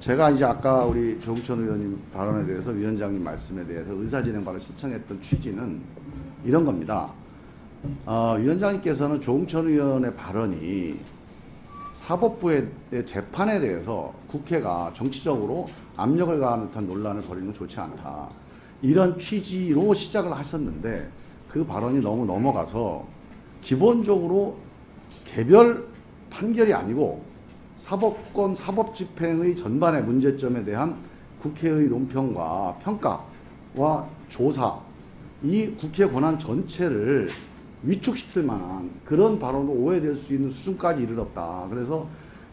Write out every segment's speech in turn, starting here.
제가 이제 아까 우리 조국천 의원님 발언에 대해서 위원장님 말씀에 대해서 의사진행 발언 신청했던 취지는 이런 겁니다. 어, 위원장님께서는 조국천 의원의 발언이 사법부의 재판에 대해서 국회가 정치적으로 압력을 가하는 듯한 논란을 벌이는 건 좋지 않다. 이런 취지로 시작을 하셨는데 그 발언이 너무 넘어가서 기본적으로 개별 판결이 아니고 사법권 사법집행의 전반의 문제점에 대한 국회의 논평과 평가와 조사 이 국회 권한 전체를 위축시킬 만한 그런 발언으로 오해될 수 있는 수준까지 이르렀다. 그래서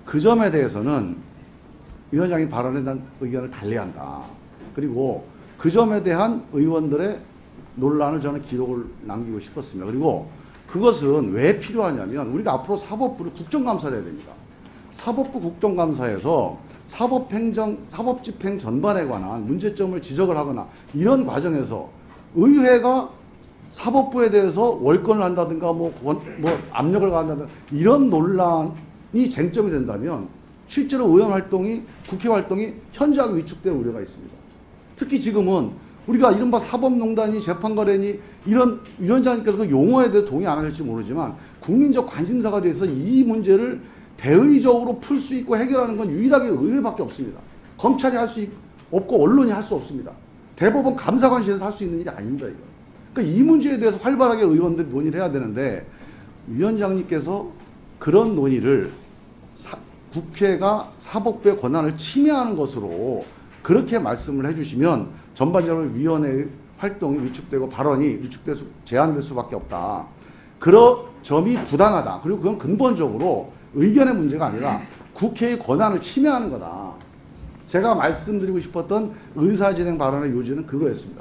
그 점에 대해서는 위원장이 발언에 대한 의견을 달리한다. 그리고 그 점에 대한 의원들의 논란을 저는 기록을 남기고 싶었습니다. 그리고 그것은 왜 필요하냐면 우리가 앞으로 사법부를 국정감사를 해야 됩니다. 사법부 국정감사에서 사법행정, 사법집행 전반에 관한 문제점을 지적을 하거나 이런 과정에서 의회가 사법부에 대해서 월권을 한다든가 뭐, 권- 뭐 압력을 가한다든가 이런 논란이 쟁점이 된다면 실제로 의원 활동이 국회 활동이 현저하게 위축될 우려가 있습니다. 특히 지금은 우리가 이른바 사법농단이 재판거래니 이런 위원장님께서 그 용어에 대해 동의 안 하실지 모르지만 국민적 관심사가 돼서 이 문제를 대의적으로 풀 수 있고 해결하는 건 유일하게 의회밖에 없습니다. 검찰이 할 수 없고 언론이 할 수 없습니다. 대법원 감사관실에서 할 수 있는 일이 아닙니다. 이거. 그러니까 이 문제에 대해서 활발하게 의원들이 논의를 해야 되는데 위원장님께서 그런 논의를 사- 국회가 사법부의 권한을 침해하는 것으로 그렇게 말씀을 해주시면 전반적으로 위원회의 활동이 위축되고 발언이 위축될 수, 제한될 수밖에 없다. 그런 점이 부당하다. 그리고 그건 근본적으로 의견의 문제가 아니라 국회의 권한을 침해하는 거다. 제가 말씀드리고 싶었던 의사진행 발언의 요지는 그거였습니다.